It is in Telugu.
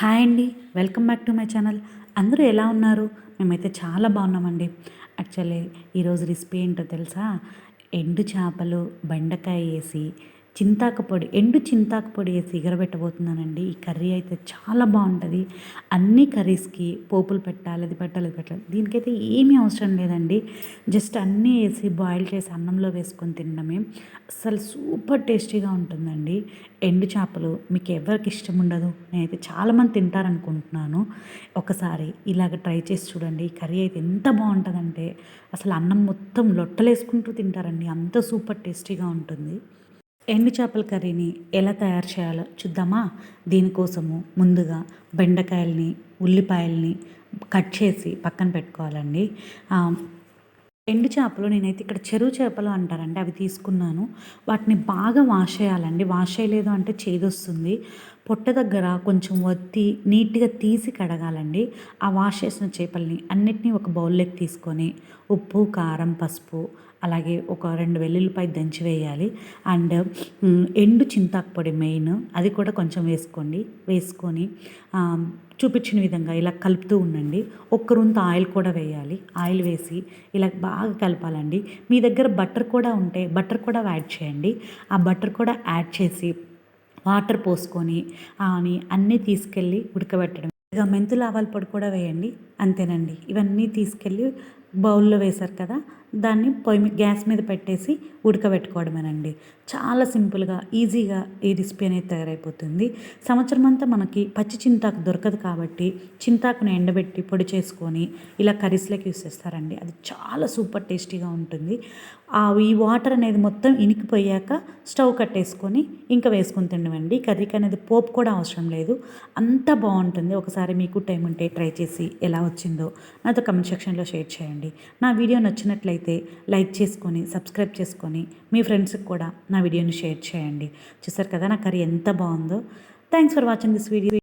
హాయ్ అండి. Welcome back to my channel. అందరూ ఎలా ఉన్నారు? మేమైతే చాలా బాగున్నామండి. యాక్చువల్లీ ఈరోజు రెసిపీ ఏంటో తెలుసా? ఎండు చేపలు బెండకాయ వేసి చింతాకు పొడి ఎండు చింతాకు పొడి వేసి ఎగరబెట్టబోతున్నానండి. ఈ కర్రీ అయితే చాలా బాగుంటుంది. అన్ని కర్రీస్కి పోపులు పెట్టాలి అది పెట్టాలి అది పెట్టాలి. దీనికైతే ఏమీ అవసరం లేదండి. జస్ట్ అన్నీ వేసి బాయిల్ చేసి అన్నంలో వేసుకొని తినడమే. అసలు సూపర్ టేస్టీగా ఉంటుందండి. ఎండు చేపలు మీకు ఎవరికి ఇష్టం ఉండదు. నేనైతే చాలామంది తింటారనుకుంటున్నాను. ఒకసారి ఇలాగ ట్రై చేసి చూడండి. ఈ కర్రీ అయితే ఎంత బాగుంటుందంటే అసలు అన్నం మొత్తం లొట్టలేసుకుంటూ తింటారండి. అంత సూపర్ టేస్టీగా ఉంటుంది. ఎండు చేపల కర్రీని ఎలా తయారు చేయాలో చూద్దామా? దీనికోసము ముందుగా బెండకాయల్ని ఉల్లిపాయల్ని కట్ చేసి పక్కన పెట్టుకోవాలండి. ఎండు చేపలు నేనైతే ఇక్కడ చెరువు చేపలు అంటారండి అవి తీసుకున్నాను. వాటిని బాగా వాష్ చేయాలండి. వాష్ చేయలేదు అంటే చేదొస్తుంది. పొట్ట దగ్గర కొంచెం వత్తి నీట్గా తీసి కడగాలండి. ఆ వాష్ చేసిన చేపల్ని అన్నిటినీ ఒక బౌల్లోకి తీసుకొని ఉప్పు కారం పసుపు అలాగే ఒక రెండు వెల్లుల్లిపాయ దంచి వేయాలి. అండ్ ఎండు చింతాకు పొడి మెయిన్ అది కూడా కొంచెం వేసుకోండి. వేసుకొని చూపించిన విధంగా ఇలా కలుపుతూ ఉండండి. ఒక్క రొంత ఆయిల్ కూడా వేయాలి. ఆయిల్ వేసి ఇలా బాగా కలపాలండి. మీ దగ్గర బటర్ కూడా ఉంటే బటర్ కూడా యాడ్ చేయండి. ఆ బటర్ కూడా యాడ్ చేసి వాటర్ పోసుకొని అని అన్నీ తీసుకెళ్ళి ఉడకబెట్టడం ఇక మెంతులు ఆవాల పొడి కూడా వేయండి. అంతేనండి. ఇవన్నీ తీసుకెళ్ళి బౌల్లో వేశారు కదా దాన్ని పొయ్యి గ్యాస్ మీద పెట్టేసి ఉడకబెట్టుకోవడమేనండి. చాలా సింపుల్గా ఈజీగా ఈ రెసిపీ అనేది తయారైపోతుంది. సంవత్సరం అంతా మనకి పచ్చి చింతాకు దొరకదు కాబట్టి చింతాకును ఎండబెట్టి పొడి చేసుకొని ఇలా కర్రీస్లోకి యూస్ చేస్తారండి. అది చాలా సూపర్ టేస్టీగా ఉంటుంది. ఈ వాటర్ అనేది మొత్తం ఇనికిపోయాక స్టవ్ కట్టేసుకొని ఇంకా వేసుకొని తినవండి కర్రీకి అనేది పోపు కూడా అవసరం లేదు. అంత బాగుంటుంది. ఒకసారి మీకు టైం ఉంటే ట్రై చేసి ఎలా వచ్చిందో నాతో కమెంట్ సెక్షన్లో షేర్ చేయండి. నా వీడియో నచ్చినట్లయితే లైక్ చేసుకొని సబ్స్క్రైబ్ చేసుకొని మీ ఫ్రెండ్స్కి కూడా నా వీడియోని షేర్ చేయండి. చూసారు కదా నా కర్రీ ఎంత బాగుందో. Thanks for watching this video.